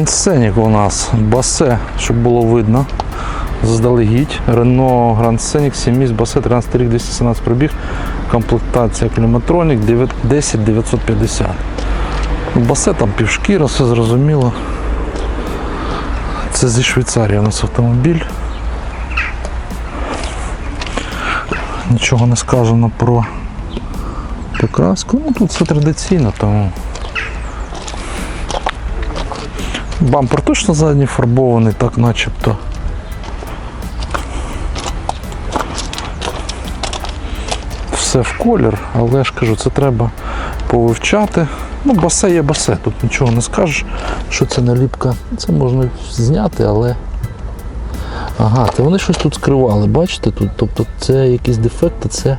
Гранд Сценік у нас басе, щоб було видно. Заздалегідь. Рено Гранд Сценік, 7 місць, басе, 13 рік, 217 пробіг. Комплектація кліматронік 9 10 950. Басе там півшкіра, все зрозуміло. Це зі Швейцарії у нас автомобіль. Нічого не сказано про покраску. Ну тут все традиційно, тому. Бампер точно задній фарбований, так начебто. Все в колір, але я ж кажу, це треба повивчати. Ну, басе є басе, тут нічого не скажеш, що це наліпка. Це можна зняти, але. Ага, це вони щось тут скривали, бачите? Тут, тобто це якісь дефекти, це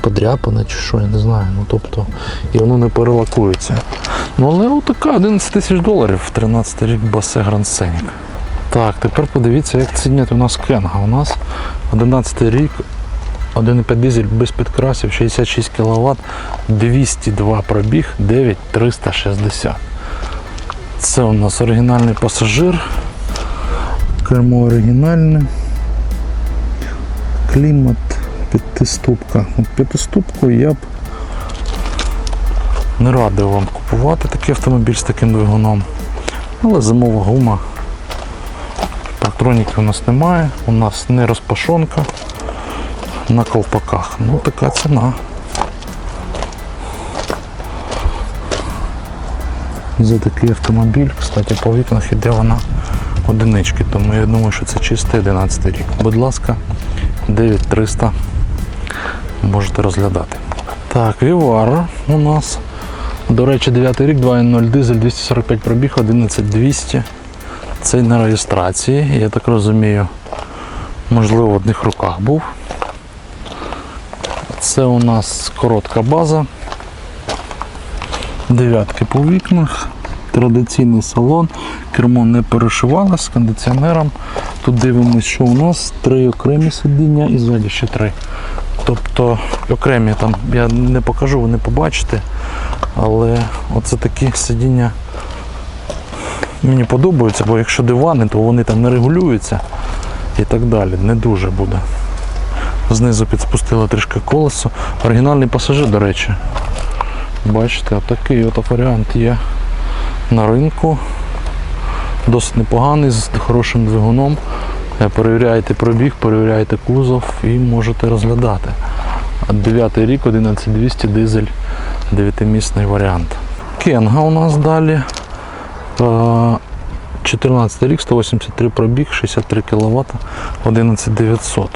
подряпане чи що, я не знаю. Ну тобто, і воно не перелакується. Ну але отака 11 тисяч доларів, 13 рік басе Гранд Сценік. Так, тепер подивіться, як цінять у нас Кенга. У нас 11 рік, 1,5 дизель без підкрасів, 66 кВт, 202 пробіг, 9360. Це у нас оригінальний пасажир. Кермо оригінальне. Клімат, п'ятиступка. От п'ятиступку я б не радив вам купувати такий автомобіль з таким двигуном. Але зимова гума. Парктроніки у нас немає, у нас не розпашонка на колпаках. Ну така ціна. За такий автомобіль, кстати, по вікнах іде вона одинички, тому я думаю, що це чистий 11 рік. Будь ласка, 9300 можете розглядати. Так, Вівара у нас. До речі, 9 рік, 2.0 дизель, 245 пробіг, 11200. Це на реєстрації, я так розумію, можливо, в одних руках був. Це у нас коротка база. Дев'ятки по вікнах, традиційний салон, кермо не перешивалось з кондиціонером. Тут дивимося, що у нас три окремі сидіння і ззаді ще три. Тобто окремі там я не покажу, ви не побачите. Але оце такі сидіння мені подобаються, бо якщо дивани, то вони там не регулюються і так далі. Не дуже буде. Знизу підспустили трішки колесо. Оригінальний пасажир, до речі. Бачите, отакий от варіант є на ринку. Досить непоганий, з хорошим двигуном. Е, Перевіряєте пробіг, перевіряєте кузов і можете розглядати. 9 рік, 11200 дизель, 9-місний варіант. Кенга у нас далі. Е, 14 рік, 183 пробіг, 63 кВт, 11900.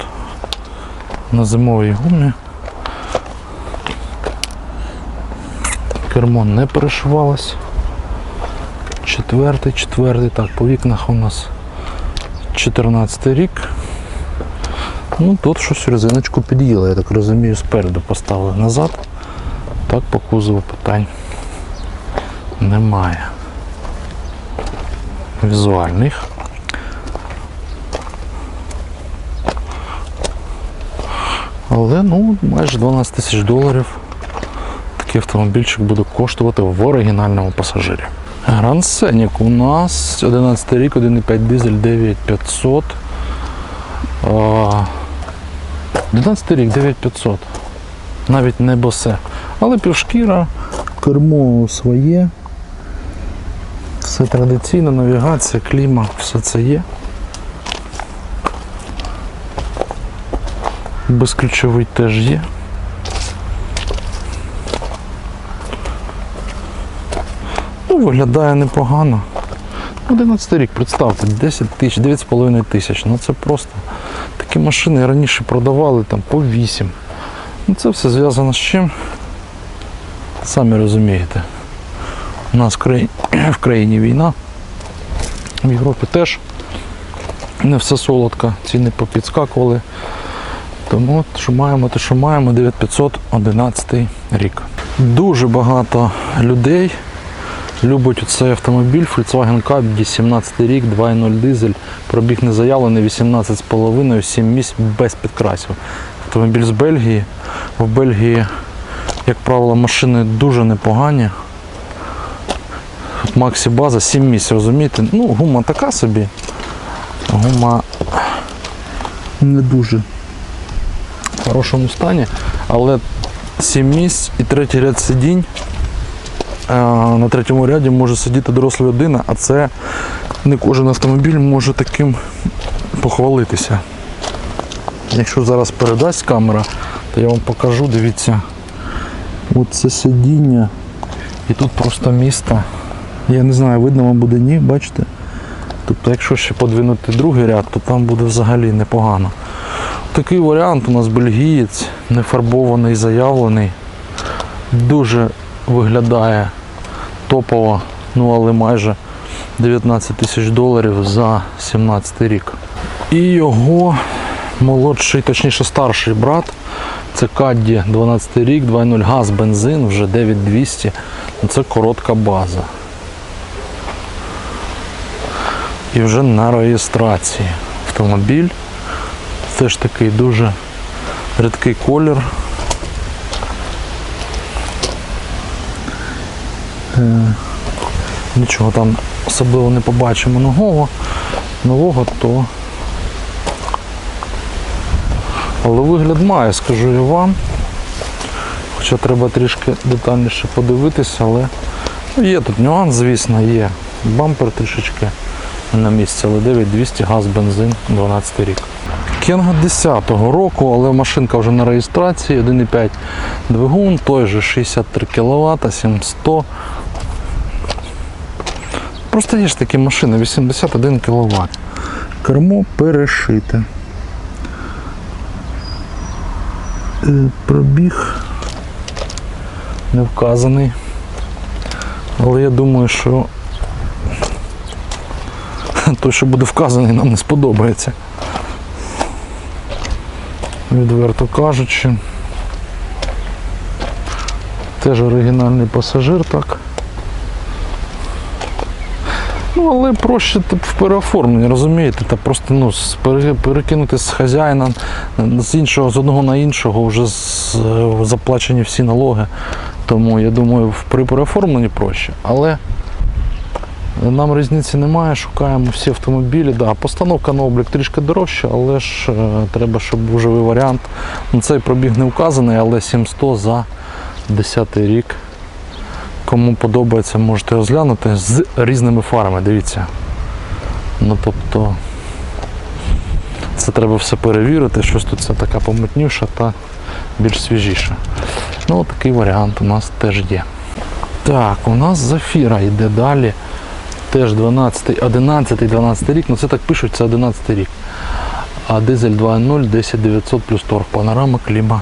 На зимовій гумі. Кермо не перешивалось. Четвертий, четвертий. Так, по вікнах у нас 14 рік. Ну тут щось резиночку під'їла, я так розумію, спереду поставили назад. Так по кузову питань немає. Візуальних. Але ну майже 12 тисяч доларів такий автомобільчик буде коштувати в оригінальному пасажирі. Scenic у нас 11 рік, 1,5 дизель 9500. 11 рік 9500. Навіть не босе. Але півшкіра, кермо своє. Все традиційно, навігація, кліма, все це є. Безключовий теж є. Виглядає непогано. 11 рік, представте, 10 тисяч, 9,5 тисяч. Ну це просто такі машини раніше продавали там по 8. Ну це все зв'язано з чим? Самі розумієте. У нас в країні, війна. В Європі теж не все солодко, ціни попідскакували. Тому що маємо, те, що маємо, 9511 рік. Дуже багато людей любить цей автомобіль Volkswagen Caddy, 17 рік, 2.0 дизель, пробіг не заявлений, 18,5, 7 місць без підкрасів. Автомобіль з Бельгії. В Бельгії, як правило, машини дуже непогані. Максі база 7 місць, розумієте? Ну, гума така собі. Гума не дуже в хорошому стані, але 7 місць і третій ряд сидінь. На третьому ряді може сидіти доросла людина, а це не кожен автомобіль може таким похвалитися. Якщо зараз передасть камера, то я вам покажу, дивіться. Оце сидіння. І тут просто місто. Я не знаю, видно вам буде ні, бачите? Тобто, якщо ще подвинути другий ряд, то там буде взагалі непогано. Такий варіант у нас бельгієць, нефарбований, заявлений. Дуже виглядає топово, ну але майже 19 тисяч доларів за 17 рік. І його молодший, точніше старший брат. Це Кадді 12 рік, 2.0 газ, бензин, вже 9200. Це коротка база. І вже на реєстрації автомобіль. Це ж такий дуже рідкий колір. Нічого там особливо не побачимо нового, нового то. Але вигляд має, скажу я вам. Хоча треба трішки детальніше подивитися, але ну, є тут нюанс, звісно, є. Бампер трішечки на місці, але 9200 газ, бензин, 12 рік. Кенга 10-го року, але машинка вже на реєстрації, 1,5 двигун, той же 63 кВт, 7100. Просто є ж такі машини, 81 кВт. Кермо перешите. Е, Пробіг не вказаний. Але я думаю, що той, що буде вказаний, нам не сподобається. Відверто кажучи. Теж оригінальний пасажир, так. Ну, але проще в переоформленні, розумієте? Та просто ну, перекинути з хазяїна з іншого, з одного на іншого вже з, е, заплачені всі налоги. Тому я думаю, при переоформленні проще. Але нам різниці немає, шукаємо всі автомобілі. Да, постановка на облік трішки дорожча, але ж е, треба, щоб був живий варіант. Ну, цей пробіг не вказаний, але 700 за 10 рік. Кому подобається, можете розглянути з різними фарами, дивіться. Ну тобто це треба все перевірити, щось тут це така помутніша та більш свіжіша. Ну, такий варіант у нас теж є. Так, у нас зафіра йде далі. Теж 12, 11, 12 рік, ну це так пишуть, це 11 рік. А дизель 2.0, 10900 плюс торг, панорама, кліма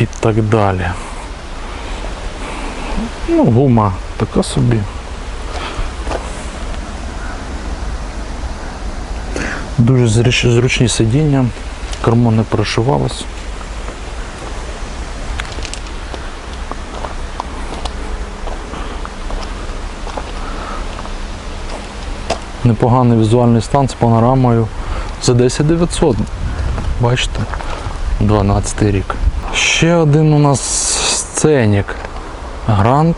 і так далі. Ну, гума така собі. Дуже зручні сидіння, кермо не перешивалось. Непоганий візуальний стан з панорамою за 10 900. Бачите? 12 рік. Ще один у нас сценік. Грант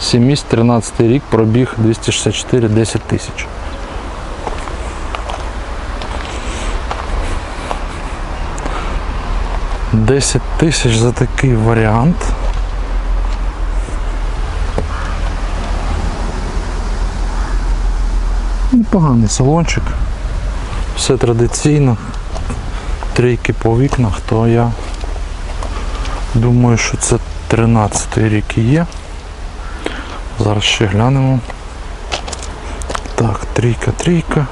7 місць, 13 рік, пробіг 264 10 тисяч. Десять тисяч за такий варіант. Непоганий салончик. Все традиційно. Трійки по вікнах, то я думаю, що це 13 рік і є. Зараз ще глянемо. Так, трійка, трійка.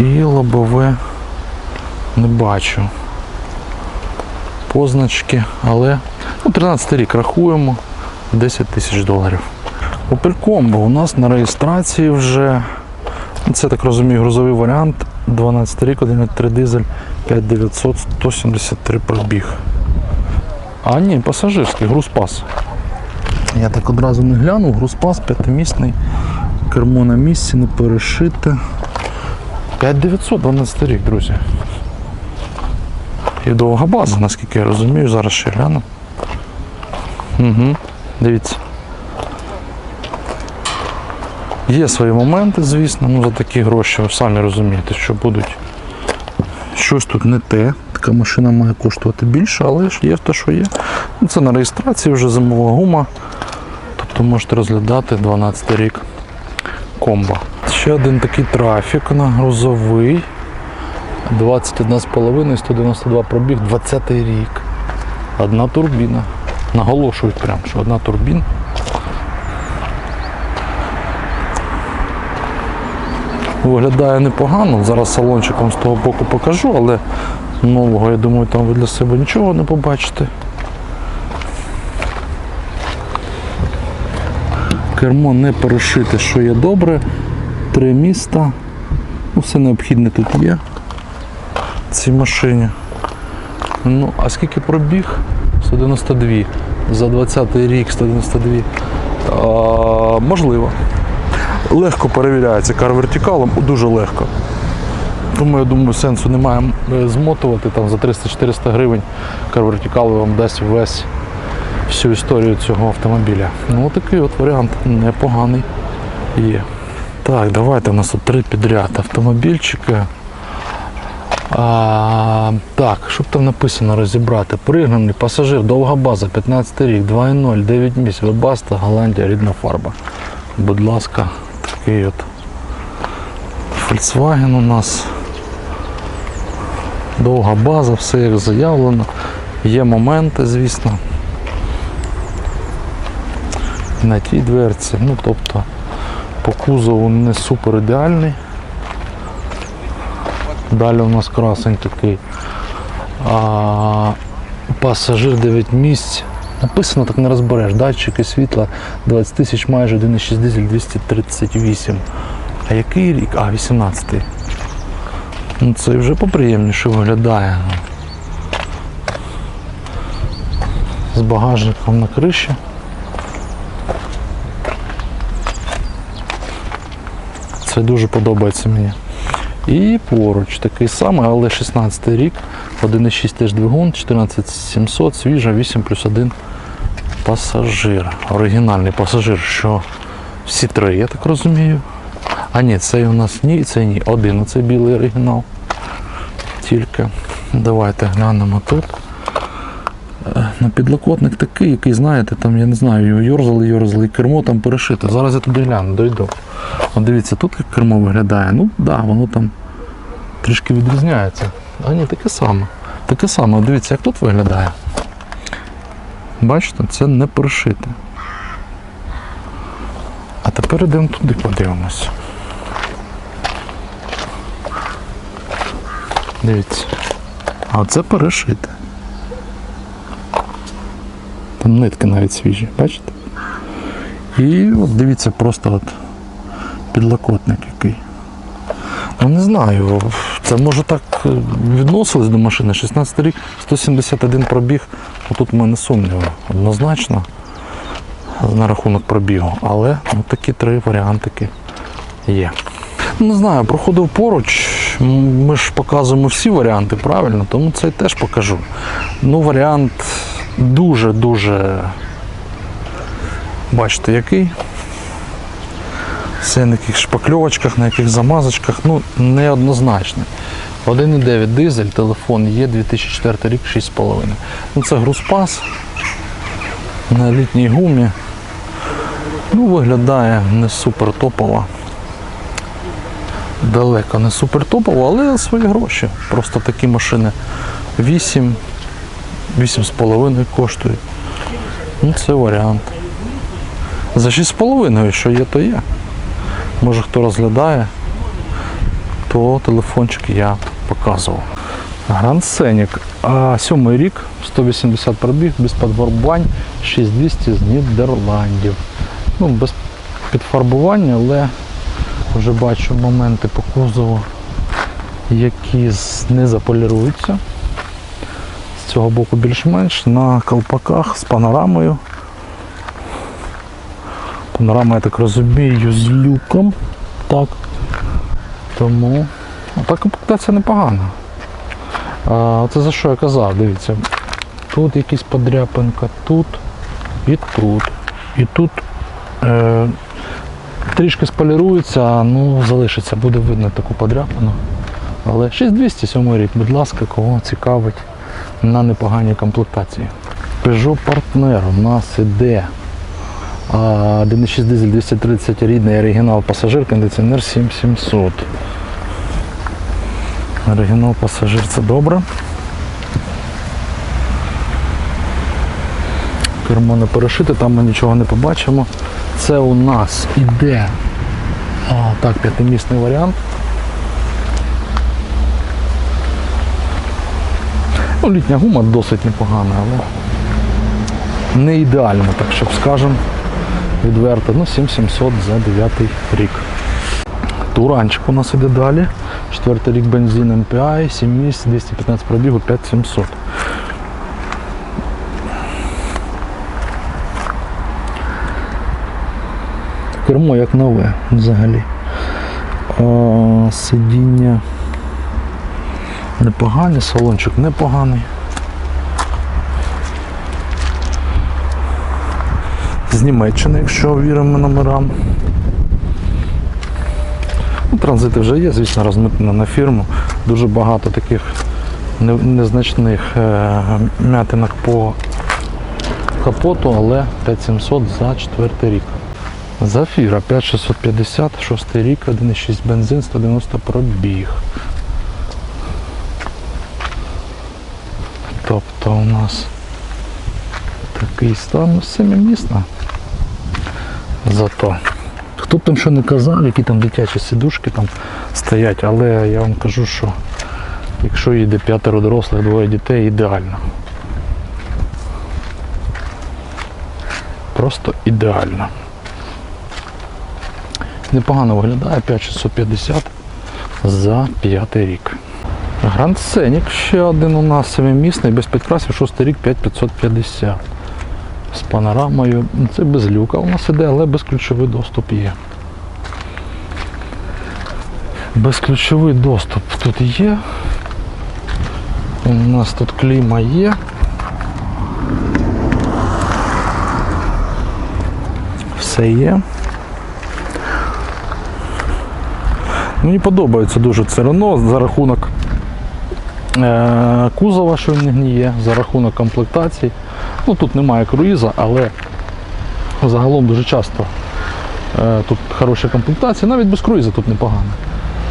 І лобове не бачу. Позначки, але ну, 13 рік рахуємо 10 тисяч доларів. Opel Combo у нас на реєстрації вже, ну, це так розумію, грузовий варіант. 12 рік, 1.3 дизель, 5900, 173 пробіг. А ні, пасажирський, грузпас. Я так одразу не глянув, грузпас п'ятимісний, кермо на місці, не перешите. 5900, рік, друзі. І довга база, наскільки я розумію, зараз ще гляну. Угу. Дивіться. Є свої моменти, звісно, ну за такі гроші, ви самі розумієте, що будуть щось тут не те. Така машина має коштувати більше, але ж є те, що є. Ну, Це на реєстрації вже зимова гума. Тобто можете розглядати 12 рік комбо. Ще один такий трафік на грузовий. 21,5, 192 пробіг, 20 рік. Одна турбіна. Наголошують прям, що одна турбіна. Виглядає непогано. Зараз салончиком з того боку покажу, але нового, я думаю, там ви для себе нічого не побачите. Кермо не перешите, що є добре. Три міста. Ну, все необхідне тут є в цій машині. Ну, а скільки пробіг? 192. За 20 рік 192. А, можливо. Легко перевіряється кар вертикалом, дуже легко. Тому я думаю, сенсу немає е, змотувати там за 300-400 гривень кар вертикал вам дасть весь всю історію цього автомобіля. Ну такий от варіант непоганий є. Так, давайте у нас тут три підряд автомобільчики. А, так, що б там написано розібрати? Пригнаний пасажир, довга база, 15 рік, 2.0, 9 місць, Вебаста, Голландія, рідна фарба. Будь ласка, такий от Volkswagen у нас. Довга база, все як заявлено. Є моменти, звісно. На тій дверці. Ну, тобто по кузову не супер ідеальний. Далі у нас красень такий. А, пасажир 9 місць. Написано, так не розбереш. Датчики світла 20 тисяч майже 1,6 дизель 238. А який рік? А, 18-й. Ну, це вже поприємніше виглядає. З багажником на криші. Це дуже подобається мені. І поруч такий самий, але 16 рік, 1,6 теж двигун, 14700, свіжа, 8 плюс 1 пасажир. Оригінальний пасажир, що всі три, я так розумію. А ні, цей у нас ні, цей ні. Один оцей білий оригінал. Тільки. Давайте глянемо тут. Е, На підлокотник такий, який, знаєте, там, я не знаю, його йорзали, йорзали, і кермо там перешите. Зараз я туди гляну, дойду. От дивіться, тут як кермо виглядає. Ну, так, да, воно там трішки відрізняється. А ні, таке саме. Таке саме. Дивіться, як тут виглядає. Бачите, це не перешите. А тепер йдемо туди, подивимося. Дивіться. А оце перешите. Там нитки навіть свіжі, бачите? І от дивіться просто от підлокотник який. Ну не знаю, це може так е, відносилось до машини. 16 рік, 171 пробіг. Отут в мене сумніви однозначно на рахунок пробігу. Але ну, такі три варіантики є. Не знаю, проходив поруч. Ми ж показуємо всі варіанти правильно, тому цей теж покажу. Ну, варіант дуже-дуже. Бачите, який. Все на яких шпакльовочках, на яких замазочках, ну, неоднозначний. 1,9 дизель, телефон є 2004 рік 6,5. Ну, це грузпас на літній гумі. Ну, виглядає не супер топово. Далеко не супер топово, але свої гроші. Просто такі машини 8, 8,5 коштують. Ну, це варіант. За 6,5, що є, то є. Може хто розглядає, то телефончик я показував. Гранд Сенік. А сьомий рік, 180 пробіг, без підфарбувань, 6200 з Нідерландів. Ну, без підфарбування, але вже бачу моменти по кузову, які не заполіруються. З цього боку більш-менш на колпаках з панорамою. Панорама, я так розумію, з люком. Так. Тому ну, так комплектація непогана. А, це за що я казав, дивіться. Тут якась подряпинка, тут і тут. І тут е, трішки сполірується, ну залишиться, буде видно таку подряпину. Але 6207 рік, будь ласка, кого цікавить на непоганій комплектації. Peugeot Partner у нас іде а, 1.6 дизель 230 рідний оригінал пасажир, кондиціонер 7700. Оригінал пасажир це добре. Кермо не перешите, там ми нічого не побачимо. Це у нас іде а, так, п'ятимісний варіант. Ну, літня гума досить непогана, але не ідеально, так щоб скажемо відверто. Ну, 7700 за 9 рік. Туранчик у нас іде далі. Четвертий рік бензин MPI, 7 місць, 215 пробігу, 5700. Кермо як нове взагалі. А, сидіння непогані, салончик непоганий. З Німеччини, якщо віримо номерам. Ну, транзити вже є, звісно, розмитнено на фірму. Дуже багато таких незначних е, м'ятинок по капоту, але 5700 за четвертий рік. Зафіра 5650, шостий рік, 1,6 бензин, 190 пробіг. Тобто у нас такий стан семимісна. Зато. Хто б там що не казав, які там дитячі сидушки там стоять, але я вам кажу, що якщо їде п'ятеро дорослих, двоє дітей, ідеально. Просто ідеально. Непогано виглядає 5650 за п'ятий рік. Гранд Сценік ще один у нас семимісний, без підкрасів, шостий рік 5550. З панорамою. Це без люка у нас іде, але безключовий доступ є. Безключовий доступ тут є. У нас тут кліма є. Все є. Мені подобається дуже це Рено за рахунок е, кузова, що в них є, за рахунок комплектацій. Ну тут немає круїза, але загалом дуже часто е, тут хороші комплектації, навіть без круїза тут непогано.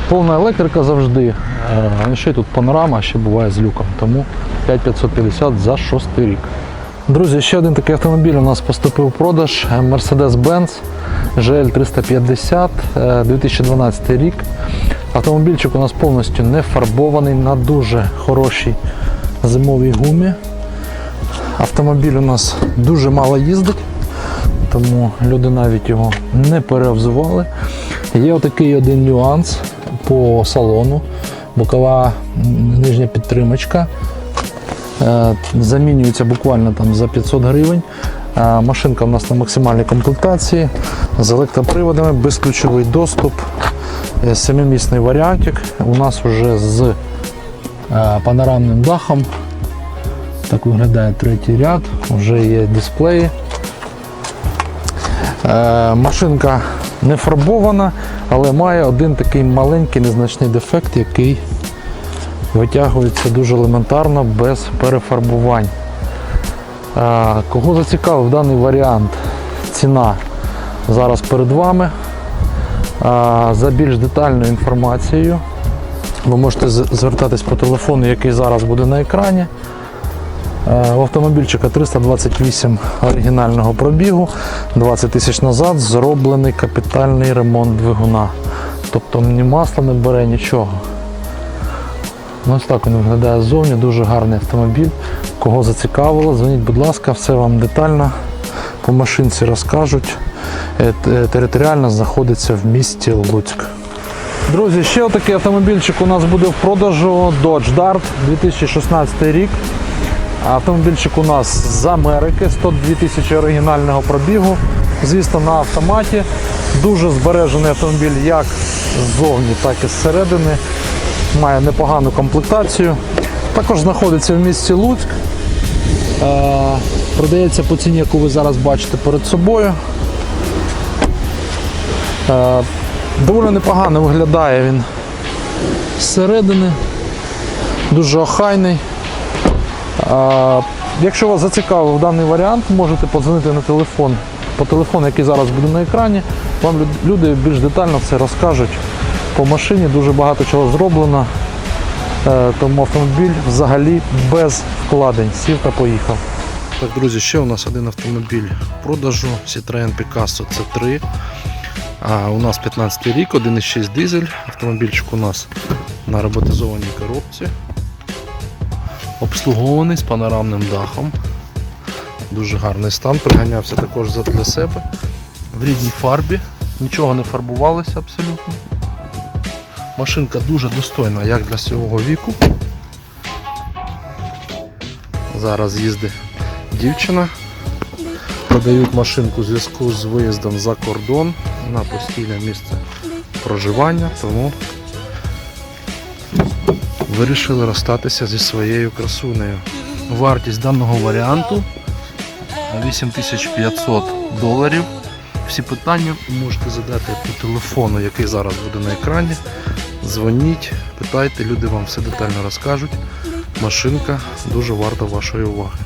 Повна електрика завжди. Е, ще й тут панорама, ще буває з люком. Тому 5550 за шостий рік. Друзі, ще один такий автомобіль у нас поступив в продаж Mercedes-Benz GL 350 е, 2012 рік. Автомобільчик у нас повністю не фарбований на дуже хорошій зимовій гумі. Автомобіль у нас дуже мало їздить, тому люди навіть його не переобзували. Є отакий один нюанс по салону. Бокова нижня підтримочка. Е, Замінюється буквально там за 500 гривень. Машинка у нас на максимальній комплектації з електроприводами, безключовий доступ, е, семимісний варіантик. У нас вже з е, панорамним дахом. Так виглядає третій ряд, вже є дисплеї. Е, Машинка не фарбована, але має один такий маленький незначний дефект, який витягується дуже елементарно без перефарбувань. Кого зацікавив даний варіант, ціна зараз перед вами. За більш детальною інформацією ви можете звертатись по телефону, який зараз буде на екрані. Е, У автомобільчика 328 оригінального пробігу, 20 тисяч назад зроблений капітальний ремонт двигуна. Тобто ні масла не бере, нічого. Ось так він виглядає ззовні, дуже гарний автомобіль. Кого зацікавило, дзвоніть, будь ласка, все вам детально по машинці розкажуть. Е, Територіально знаходиться в місті Луцьк. Друзі, ще отакий автомобільчик у нас буде в продажу Dodge Dart 2016 рік. Автомобільчик у нас з Америки, 102 тисячі оригінального пробігу. Звісно, на автоматі. Дуже збережений автомобіль як ззовні, так і зсередини. Має непогану комплектацію. Також знаходиться в місті Луцьк. Е, Продається по ціні, яку ви зараз бачите перед собою. Е, доволі непогано виглядає він зсередини. Дуже охайний. Е, якщо вас зацікавив даний варіант, можете подзвонити на телефон. По телефону, який зараз буде на екрані, вам люди більш детально все розкажуть. По машині дуже багато чого зроблено. Е, Тому автомобіль взагалі без вкладень. Сів та поїхав. Так, друзі, ще у нас один автомобіль в продажу Citroen Picasso C3. А у нас 15 рік, 1,6 дизель. Автомобільчик у нас на роботизованій коробці. Обслугований з панорамним дахом. Дуже гарний стан. Приганявся також для себе. В рідній фарбі. Нічого не фарбувалося абсолютно. Машинка дуже достойна, як для свого віку. Зараз їздить дівчина. Продають машинку в зв'язку з виїздом за кордон на постійне місце проживання, тому вирішили розстатися зі своєю красунею. Вартість даного варіанту 8500 доларів. Всі питання можете задати по телефону, який зараз буде на екрані. Дзвоніть, питайте, люди вам все детально розкажуть. Машинка дуже варта вашої уваги.